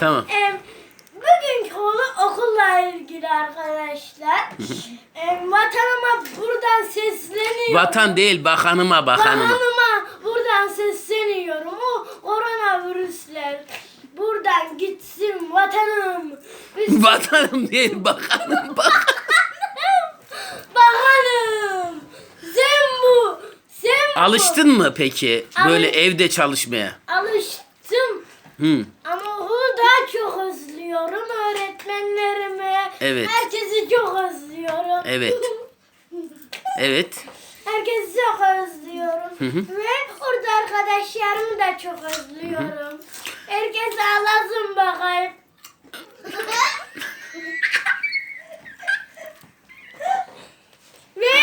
Tamam. Em, bugünkü konu okulla ilgili arkadaşlar. Em, vatanıma buradan sesleniyorum. Vatan değil bakanıma bakanıma. Vatanıma buradan sesleniyorum. O koronavirüsler buradan gitsin vatanım. Biz Vatanım değil bakanım bakan. bakanım. Sen bu. Sen bu. Alıştın mı peki böyle Alış- evde çalışmaya? Alıştım. Hı. Ama okulu daha çok özlüyorum. Öğretmenlerimi. Evet. Herkesi çok özlüyorum. Evet. Evet. Herkesi çok özlüyorum. Ve orada arkadaşlarımı da çok özlüyorum. Herkes ağlasın bakayım. ve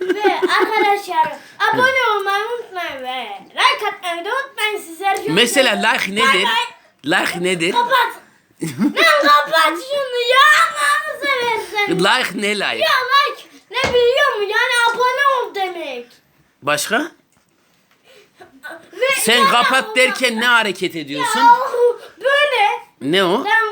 ve arkadaşlar abone olmayı unutmayın ve like atmayı da unutmayın sizler. Mesela like nedir? Like nedir? Kapat. Lan kapat şunu ya Allah'ını seversen. Like ne like? Ya like ne biliyor musun? Yani abone ol demek. Başka? Ve Sen yani kapat derken ne hareket ediyorsun? Ya böyle. Ne o? Ben